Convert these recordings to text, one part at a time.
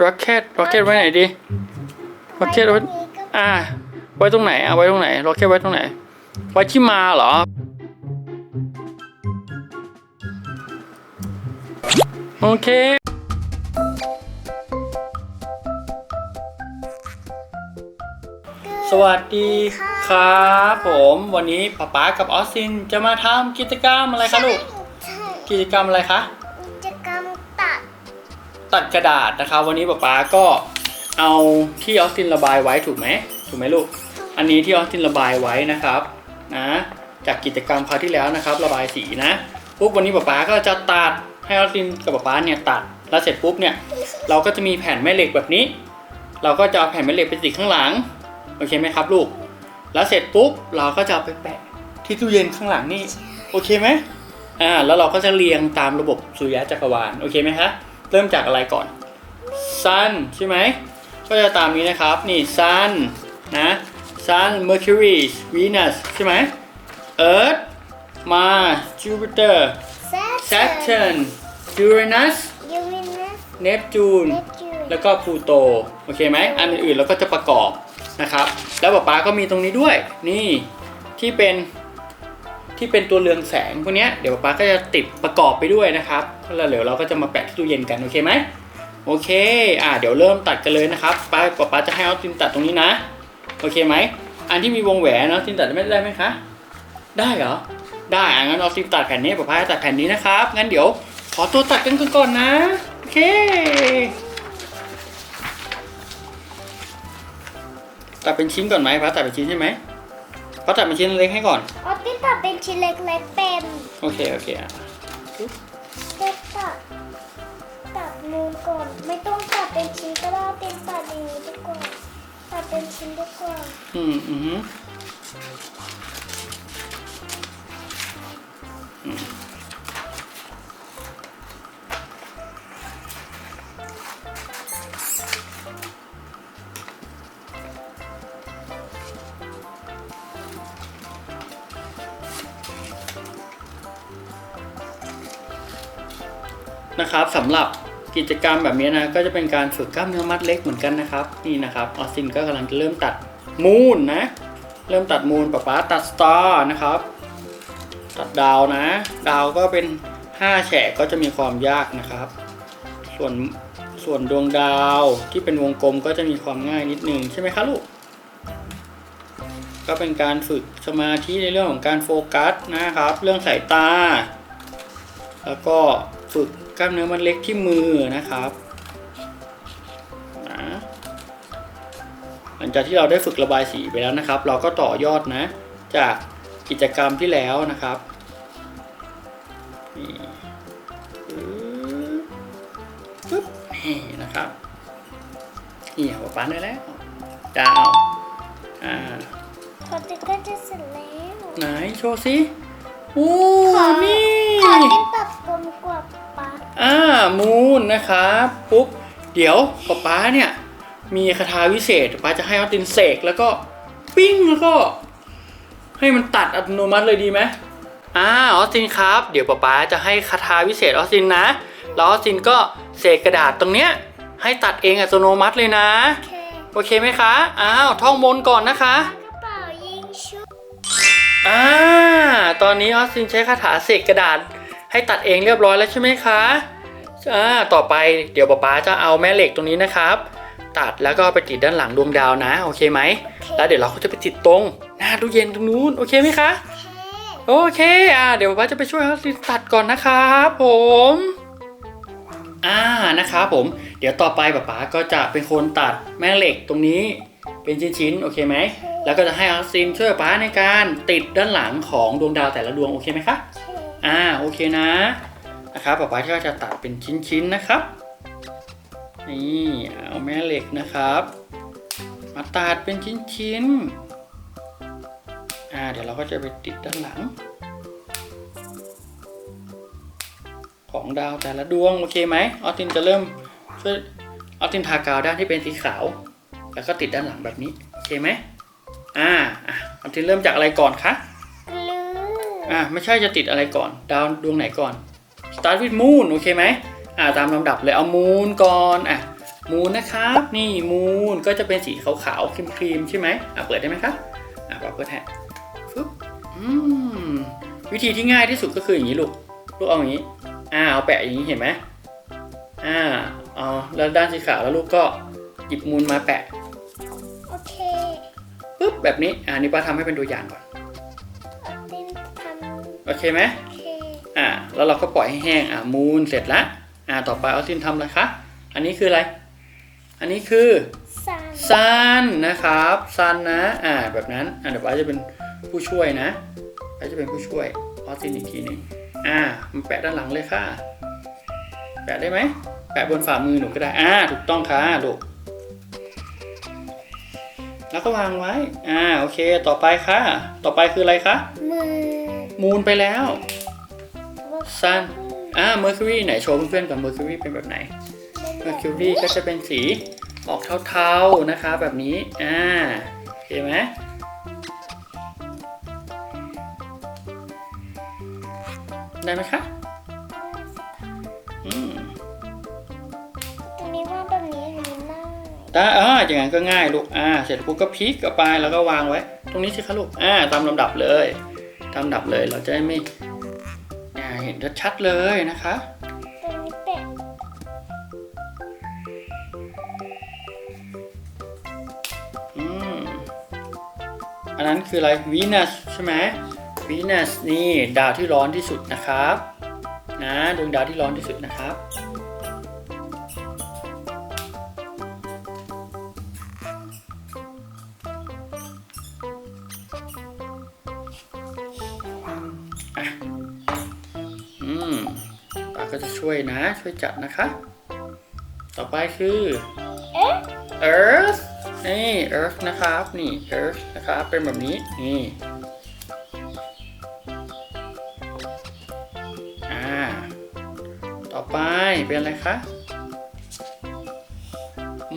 ร็อกเก็ตร็อกเก็ตไว้ไหนดีร็อกเก็ตไว้นี้ก็อ่า ไว้ตรงไหนอะไว้ตรงไหนร็อกเก็ตไว้ตรงไหน ไว้ที่มาเหรอโอเคสวัสดีครับผมวันนี้ป๊าป๊ากับออสซินจะมาทำกิจกรรมอะไรคะลูกใช่กิจกรรมอะไรคะกิจกรรมตัด ตัดกระดาษนะครับ วันนี้ป๊าป๊าก็เอาที่ออสตินระบายไว้ถูกไหมถูกไหมลูก อันนี้ที่ออสตินระบายไว้นะครับนะจากกิจกรรมคราวที่แล้วนะครับ ระบายสีนะปุ๊บวันนี้ป๊าป๊าก็จะตัดให้ออสตินกับป๊าป๊าเนี่ยตัดแล้วเสร็จปุ๊บเนี่ยเราก็จะมีแผ่นแม่เหล็กแบบนี้ เราก็จะเอาแผ่นแม่เหล็กไปติดข้างหลังโอเคไหมครับลูก แล้วเสร็จปุ๊บเราก็จะเอาไปแปะที่ตู้เย็นข้างหลังนี่โอเคไหมอ่าแล้วเราก็จะเรียงตามระบบสุริยะจักรวาลโอเคไหมคะ เริ่มจากอะไรก่อน Sun ใช่ไหม ก็จะตามนี้นะครับ นี่ Sun นะ Sun Mercury Venus ใช่ไหม Earth Mars Jupiter แซ Saturn Uranus ยูเรนัส Neptune เนปจูนแล้วก็พลูโต โอเคไหม อันอื่นๆเราก็จะประกอบนะครับ แล้วป๊าป๊าก็มีตรงนี้ด้วย นี่ที่เป็น ที่เป็นตัวเรืองแสงพวกนี้เดี๋ยวป๊าก็จะติดประกอบไปด้วยนะครับแล้วเดี๋ยวเราก็จะมาแปะที่ตู้เย็นกันโอเคไหมโอเคอ่าเดี๋ยวเริ่มตัดกันเลยนะครับป๊าป๊าปาจะให้เอาตินตัดตรงนี้นะโอเคไหมอันที่มีวงแหวนเนาะตินตัดไม่ได้ไหมคะได้เหรอได้อะงั้นเอาตินตัดแผ่นนี้ป๊าปาจะตัดแผ่นนี้นะครับงั้นเดี๋ยวขอตัวตัดกันก่อนนะโอเคตัดเป็นชิ้นก่อนไหมพัดตัดเป็นชิ้นใช่ไหม พัดตัดเป็นชิ้นเล็กให้ก่อน ออติตัดเป็นชิ้นเล็กๆเป็นโอเคโอเคอะเล็กตัดตัดมูลก่อน ไม่ต้องตัดเป็นชิ้นก็ได้เป็นตัดอย่างนี้ดีกว่าตัดเป็นชิ้นดีกว่าอืมอืม นะครับสำหรับกิจกรรมแบบนี้นะก็จะเป็นการฝึกกล้ามเนื้อมัดเล็กเหมือนกันนะครับ นี่นะครับออสซินก็กำลังจะเริ่มตัดมูนนะ เริ่มตัดมูนป๊าป๊าตัดสตาร์นะครับ ตัดดาวนะ ดาวก็เป็น 5 แฉกก็จะมีความยากนะครับ ส่วนส่วนดวงดาวที่เป็นวงกลมก็จะมีความง่ายนิดนึงใช่ไหมคะลูกก็เป็นการฝึกสมาธิในเรื่องของการโฟกัสนะครับ เรื่องสายตา แล้วก็ฝึกก ล้ามเนื้อมัดเล็กที่มือนะครับนะหลังจากที่เราได้ฝึกระบายสีไปแล้วนะครับ เราก็ต่อยอดนะ จากกิจกรรมที่แล้วนะครับนี่ปึ๊บปึ๊บนี่นะครับนี่หัวปั้นได้แล้วดาวอ่าออติก็จะเสร็จแล้วไหนโชว์สิโอ้ขอนี่ขอติตัดกลมกว่าปะ อ่ามูนนะครับปุ๊บเดี๋ยวป๊าป๊าเนี่ยมีคาถาวิเศษป๊าจะให้ออสตินเสกแล้วก็ปิ้งแล้วก็ ให้มันตัดอัตโนมัติเลยดีไหมอ่าออสตินครับ เดี๋ยวป๊าป๊าจะให้คาถาวิเศษออสตินนะแล้วออสตินก็เสกกระดาษตรงเนี้ยให้ตัดเองอัตโนมัติเลยนะ โอเคโอเคไหมคะอ้าวท่องมนต์ก่อนนะคะกระเป๋ายิงชุบอ่าตอนนี้ออสตินใช้คาถาเสกกระดาษ ให้ตัดเองเรียบร้อยแล้วใช่ไหมคะอ่าต่อไปเดี๋ยวป๊าป๊าจะเอาแม่เหล็กตรงนี้นะครับ ตัดแล้วก็ไปติดด้านหลังดวงดาวนะโอเคไหมแล้วเดี๋ยวเราก็จะไปติดตรงหน้าตู้เย็นตรงนู้นโอเคไหมคะโอเคโอเคอ่าเดี๋ยวป๊าป๊าจะไปช่วยออสตินตัดก่อนนะครับผมอ่านะครับผม เดี๋ยวต่อไปป๊าป๊าก็จะเป็นคนตัดแม่เหล็กตรงนี้เป็นชิ้นๆโอเคไหมแล้วก็จะให้ออสตินช่วยป๊าในการติดด้านหลังของดวงดาวแต่ละดวงโอเคไหมคะโอ่าโอเคนะนะครับป๊าป๊าก็จะตัดเป็นชิ้นๆนะครับนี่เอาแม่เหล็กนะครับ มาตัดเป็นชิ้นๆอ่าเดี๋ยวเราก็จะไปติดด้านหลัง ของดาวแต่ละดวงโอเคไหมออตินจะเริ่มช่วยออตินทากาวด้านที่เป็นสีขาว แล้วก็ติดด้านหลังแบบนี้โอเคไหมอ่าออตินเริ่มจากอะไรก่อนคะ อะไม่ใช่จะติดอะไรก่อน ดาวดวงไหนก่อน start with moon โอเคไหมอ่าตามลำดับเลยเอา moon ก่อนอะมูนนะครับ นี่มูนก็จะเป็นสีขาวๆครีมๆใช่ไหมอะเปิดได้ไหมครับอะป๊าเปิดแฮะฟึบอืมวิธีที่ง่ายที่สุดก็คืออย่างนี้ลูกลูกเอาอย่างนี้อ่าเอาแปะอย่างนี้เห็นไหมอ่าเอาแล้วด้านสีขาวแล้วลูกก็หยิบมูนมาแปะโอเคปึ๊บแบบนี้อ่านี่ป้าทำให้เป็นตัวอย่างก่อนเอาตินท โอเคไหมำโอเคอ่าแล้วเราก็ปล่อยให้แห้งอ่ามูนเสร็จละอ่าต่อไปออสตินทำอะไรคะอันนี้คืออะไร อันนี้คือซันซันนะครับซันนะอ่าแบบนั้นอ่าเดี๋ยวป้าจะเป็นผู้ช่วยนะป้าจะเป็นผู้ช่วยออสตินอีกทีหนึ่งอ่ามันแปะด้านหลังเลยค่ะ แปะได้ไหมแปะบนฝ่ามือหนูก็ได้อ่าถูกต้องค่ะลูกแล้วก็วางไว้ อ่า โอเค ต่อไปค่ะ ต่อไปคืออะไรคะ มือ มูนไปแล้วว่าซันอ่าเมอร์คิวรีไหนโชว์เพื่อนๆก่อนเมอร์คิวรีเป็นแบบไหนเมอร์คิวรีก็จะเป็นสีออกเทาๆนะคะแบบนี้อ่าโอเคไหมได้ไหมคะอืมตรงนี้ว่าแบบนี้หรือไม่ได้อ่าอย่างนั้นก็ง่ายลูก อ่า เสร็จปุ๊บก็พลิกกลับไปแล้วก็วางไว้ ตรงนี้สิคะลูก อ่า ตามลำดับเลย ตามลำดับเลยเราจะได้ไม่เห็นชัดๆเลยนะคะอันนั้นคืออะไรวีนัสใช่ไหมวีนัสนี่ดาวที่ร้อนที่สุดนะครับนะดวงดาวที่ร้อนที่สุดนะครับ จะช่วยนะ ช่วยจับนะคะ ต่อไปคือเอ๊ะ Earth นี่ Earth นะครับ นี่ Earth นะครับ เป็นแบบนี้ นี่อ่าต่อไปเป็นอะไรคะ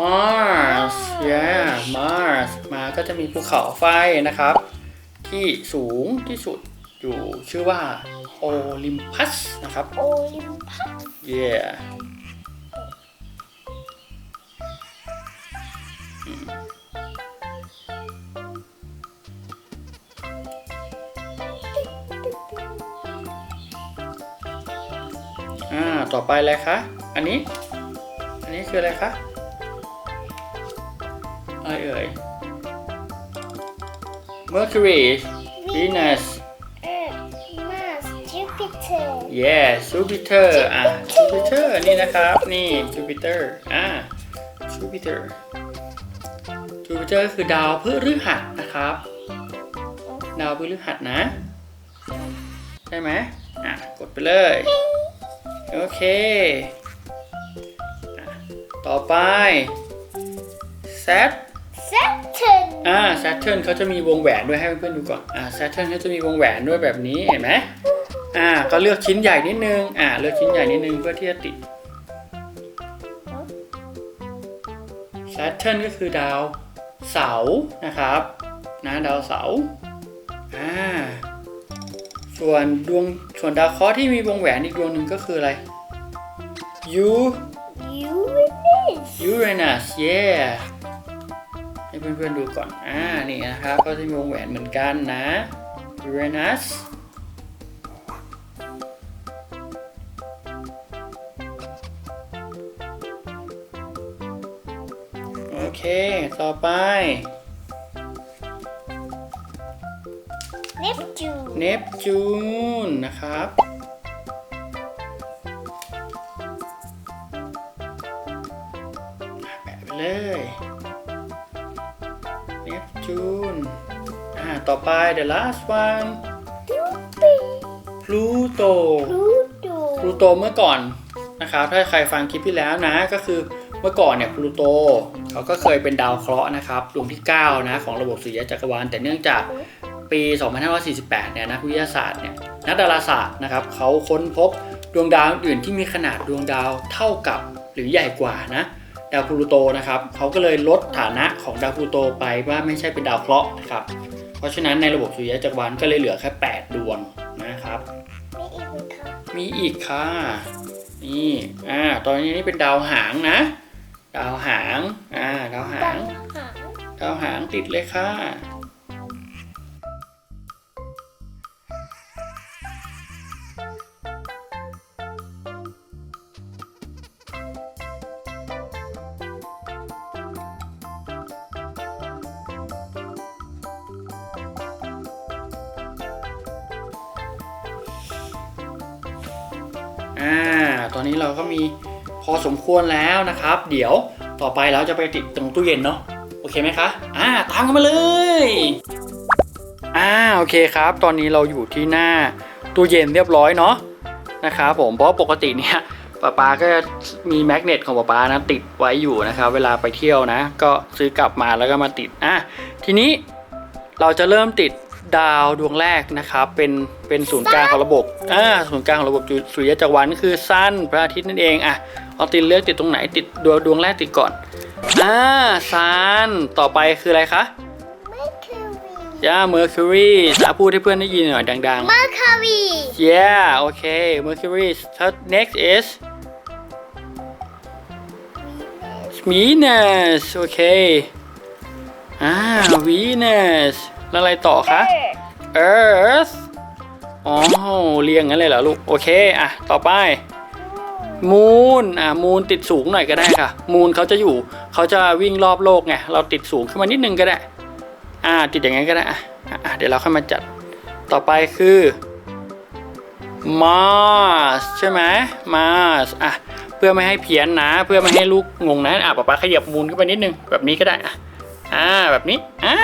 Mars yeah Mars มาก็จะมีภูเขาไฟนะครับ ที่สูงที่สุด อยู่ชื่อว่า Olympus นะครับโอลิมปัส yeah อ่า ต่อไปอะไรคะ อันนี้ อันนี้คืออะไรคะ อะไรเอ่ย Mercury Venus yes Jupiter อะ Jupiter นี่นะครับ นี่ Jupiter อ่า Jupiter Jupiter คือดาวพฤหัสนะครับ ดาวพฤหัสนะ ใช่ไหมอะ กดไปเลย โอเคอะต่อไป Sat เซตเทิร์นอ่า Saturn เขาจะมีวงแหวนด้วยให้เพื่อนๆดูก่อน อ่า Saturn เขาจะมีวงแหวนด้วยแบบนี้เห็นไหม อ่า ก็เลือกชิ้นใหญ่นิดนึง อ่า เลือกชิ้นใหญ่นิดนึงเพื่อที่จะติด Saturn ก็คือดาวเสาร์นะครับ นะดาวเสาร์อ่า ส่วนดวงส่วนดาวเคราะห์ที่มีวงแหวนอีกดวงหนึ่งก็คืออะไร U ยูวินิส Uranus yeah ให้เพื่อนๆดูก่อน อ่า นี่นะครับ ก็จะมีวงแหวนเหมือนกันนะ Uranus เค ต่อไป เนปจูนเนปจูนนะครับ แปะไปเลย เนปจูนอ่าต่อไป the last one ยูปี Pluto พลูโต พลูโตเมื่อก่อนนะครับ ถ้าใครฟังคลิปที่แล้วนะก็คือ เมื่อก่อนเนี่ยพลูโตเขาก็เคยเป็นดาวเคราะห์นะครับดวงที่ 9 นะของระบบสุริยะจักรวาล แต่เนื่องจากปี 2548 เนี่ยนักวิทยาศาสตร์เนี่ยนักดาราศาสตร์นะครับเขาค้นพบดวงดาวอื่นที่มีขนาดดวงดาวเท่ากับหรือใหญ่กว่านะดาวพลูโตนะครับเขาก็เลยลดฐานะของดาวพลูโตไปว่าไม่ใช่เป็นดาวเคราะห์นะครับเพราะฉะนั้นในระบบสุริยะจักรวาลก็เลยเหลือแค่ 8 ดวงนะครับ มีอีกไหมคะมีอีกค่ะนี่อ่าตอนนี้นี่เป็นดาวหางนะ ดาวหาง อ่า ดาวหางงหาง ดาวหางติดเลยค่ะ อ่า ตอนนี้เราก็มี พอสมควรแล้วนะครับ เดี๋ยวต่อไปเราจะไปติดตรงตู้เย็นเนาะโอเคไหมคะอ่าตามกันมาเลยอ่าโอเคครับ ตอนนี้เราอยู่ที่หน้าตู้เย็นเรียบร้อยเนาะนะครับผมเพราะปกติเนี่ยป๊าป๊าก็จะมีแมกเนตของป๊าป๊านะติดไว้อยู่นะครับ เวลาไปเที่ยวนะ ก็ซื้อกลับมาแล้วก็มาติดอะทีนี้เราจะเริ่มติด ดาวดวงแรกนะครับเป็นเป็นศูนย์กลางของระบบอ่าศูนย์กลางของระบบสุริยะจักรวาลก็คือสั้นพระอาทิตย์นั่นเองอะเอาตินเลือกติดตรงไหนติดดวงดวงแรกติดก่อนอ่าซันต่อไปคืออะไรคะไม่คือวีย่า Mercury จะพูดให้เพื่อนได้ยินหน่อยดังมาคาวีๆ yeah โอเค Mercury so next is Venus โอเคอ่า Venus แล้วอะไรต่อคะ Earth อ๋อเรียงงั้นเลยเหรอลูก โอเค อะ ต่อไปมูนอ่ามูนติดสูงหน่อยก็ได้ค่ะมูนเขาจะอยู่เขาจะวิ่งรอบโลกไง เราติดสูงขึ้นมานิดนึงก็ได้ อ่า ติดอย่างนั้นก็ได้ อะอะเดี๋ยวเราค่อยมาจัด ต่อไปคือ Mars ใช่ไหม Mars อะ เพื่อไม่ให้เพี้ยนนะ เพื่อไม่ให้ลูกงงนะ อะป๊าป๊าขยับมูนขึ้นไปนิดนึง แบบนี้ก็ได้อะ อ่าแบบนี้ อ่า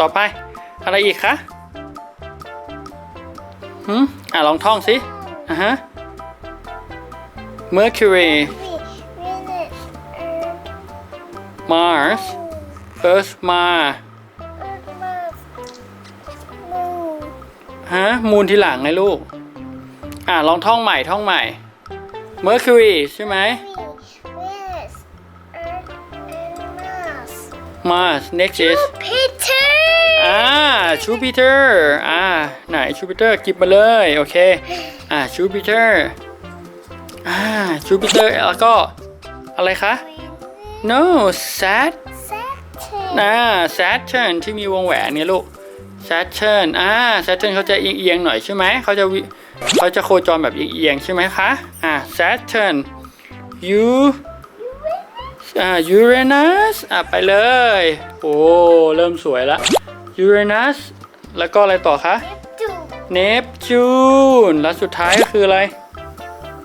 ต่อไป อะไรอีกคะหืมอะลองท่องสิอะฮะ Mercury วีวีเนสเอิร์ธ Mars Earth มาเอิร์ธมามูนฮะมูนทีหลังไงลูก อะลองท่องใหม่ท่องใหม่ Mercury ใช่ไหม มาส Mars next is พีเตอร์อ่า Jupiter อ่าไหน Jupiter กิบมาเลยโอเคอ่า Jupiter อ่า Jupiter แล้วก็อะไรคะ no Sat แซทเทนอ่า Saturn ที่มีวงแหวนเนี่ยลูก Saturn อ่า Saturn เขาจะเอียงๆหน่อยใช่ไหมเขาจะวิเขาจะโคจรแบบเอียงๆใช่ไหมคะอ่า Saturn U อ่า Uranus อ่าไปเลย โอ้เริ่มสวยละ Uranus แล้วก็อะไรต่อคะจู Neptune แล้วสุดท้ายก็คืออะไร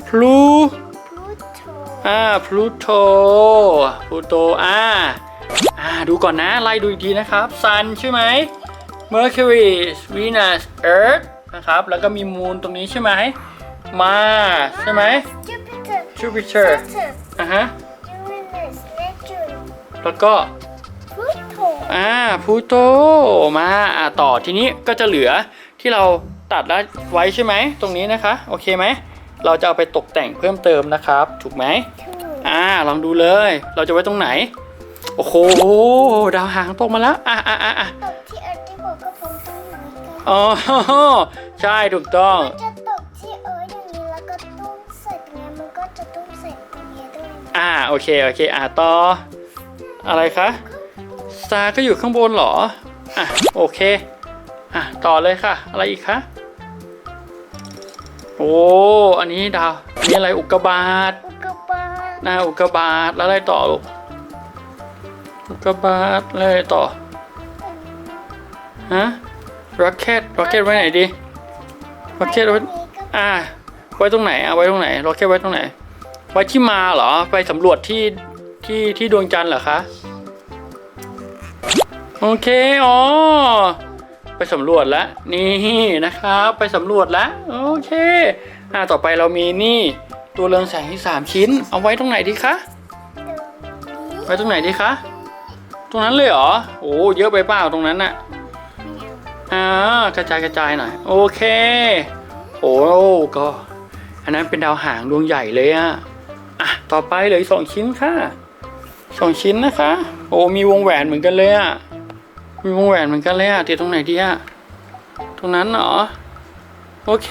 Plu พลูโตอ่า Pluto Pluto อ่าอ่าดูก่อนนะ ไล่ดูอีกทีนะครับ Sun ใช่ไหม Mercury Venus Earth นะครับ แล้วก็มี Moon ตรงนี้ใช่ไหม Mars ใช่ไหมจูปิเตอร์ Jupiter เซอร์อะฮะ แล้วก็พลูโตอ่าพลูโตมาอ่าต่อทีนี้ก็จะเหลือที่เราตัดแล้วไว้ใช่ไหมตรงนี้นะคะ โอเคไหมเราจะเอาไปตกแต่งเพิ่มเติมนะครับ ถูกไหมถูกอ่าลองดูเลย เราจะไว้ตรงไหน โอ้โหดาวหางตกมาแล้วอะอะอะอะตกที่เอิร์ธที่บอกก็ผมต้องอย่างนี้กันอ๋อใช่ถูกต้องมันจะตกที่เอิร์ธอย่างนี้แล้วก็ตุ้มใส่ตรงนี้มันก็จะตุ้มใส่ตรงนี้ด้วยนะอ่าโอเคโอเคอ่าต่อ อะไรคะสตาร์ก็อยู่ข้างบนเหรออะโอเคอะต่อเลยค่ะ อะไรอีกคะโอ้อันนี้ดาวอันนี้อะไรอุกกาบาตอุกกาบาตหน้าอุกกาบาตแล้วอะไรต่อลูกอุกกาบาตแล้วอะไรต่อฮะร็อกเก็ตร็อกเก็ตไว้ไหนดีร็อกเก็ตไว้ตรงนี้ก็อ่าไว้ตรงไหนอะไว้ตรงไหนเราแค่ไว้ตรงไหนไว้ที่มาเหรอไปสำรวจที่ ที่ที่ดวงจันทร์เหรอคะ โอเค อ๋อ ไปสำรวจแล้วนี่นะครับ ไปสำรวจแล้วโอเค อ่าต่อไปเรามีนี่ ตัวเรืองแสงที่สามชิ้น เอาไว้ตรงไหนดีคะ ไว้ตรงไหนดีคะ ตรงนั้นเลยเหรอ โอ้เยอะไปเปล่าตรงนั้นน่ะอ่ากระจายกระจายหน่อย โอเค โอ้ก็ อันนั้นเป็นดาวหางดวงใหญ่เลยอะอะ ต่อไปเหลยสองชิ้นค่ะ สองชิ้นนะคะ โอ้มีวงแหวนเหมือนกันเลยอะมีวงแหวนเหมือนกันเลยอะติดตรงไหนดีอะตรงนั้นเหรอ โอเค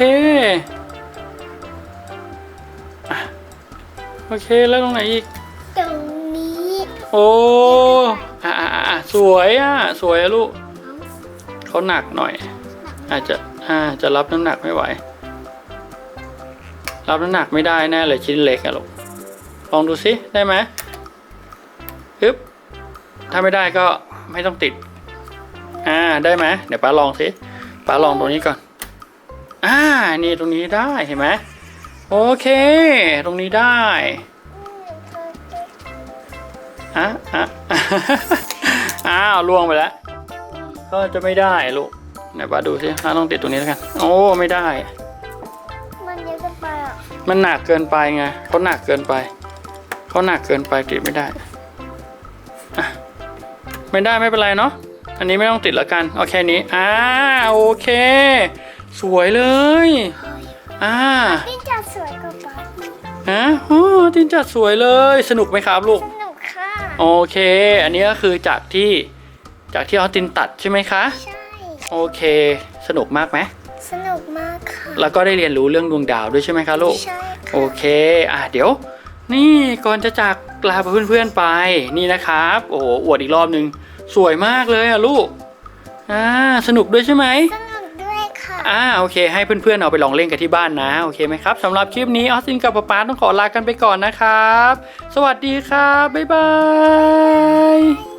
อะโอเคแล้วตรงไหนอีก ตรงนี้ โอ้อะอะอะอะสวยอะ สวยอะลูกเขาหนักหน่อย อาจจะอ่าจะรับน้ำหนักไม่ไหว รับน้ำหนักไม่ได้แน่เลยชิ้นเล็กอะลูกลองดูสิได้ไหมฮึบ ถ้าไม่ได้ก็ไม่ต้องติด อ่าได้ไหมเดี๋ยวป้าลองสิป้าลองตรงนี้ก่อน อ่า นี่ตรงนี้ได้เห็นไหมโอเค ตรงนี้ได้อะอะอ้าวล่วงไปแล้ว ก็จะไม่ได้ลูกไหนป้าดูสิป้าต้องติดตรงนี้แล้วกัน โอ้ไม่ได้ มันเยอะเกินไปอะ มันหนักเกินไปไงเขาหนักเกินไปเขาหนักเกินไปติดไม่ได้อะ ไม่ได้ไม่เป็นไรเนาะอันนี้ไม่ต้องติดแล้วกันเอาแค่นี้อ่าโอเค สวยเลยอ่านี่จะสวยกว่าป๊าฮะโอ้ตินจัดสวยเลย สนุกไหมครับลูกสนุกค่ะโอเค อันนี้ก็คือจากที่จากที่ออสตินตัดใช่ไหมคะใช่โอเค สนุกมากไหมสนุกมากค่ะแล้วก็ได้เรียนรู้เรื่องดวงดาวด้วยใช่ไหมคะลูกใช่โอค่ะเคอะเดี๋ยว นี่ก่อนจะจากลาเพื่อนๆไปนี่นะครับ โอ้โหอวดอีกรอบหนึ่ง สวยมากเลยอะลูกอ่าสนุกด้วยใช่ไหมสนุกด้วยค่ะ อ่าโอเค ให้เพื่อนๆเอาไปลองเล่นกันที่บ้านนะ โอเคไหมครับสำหรับคลิปนี้ออสตินกับป๊าป๊าต้องขอลากันไปก่อนนะครับ สวัสดีครับบ๊ายบาย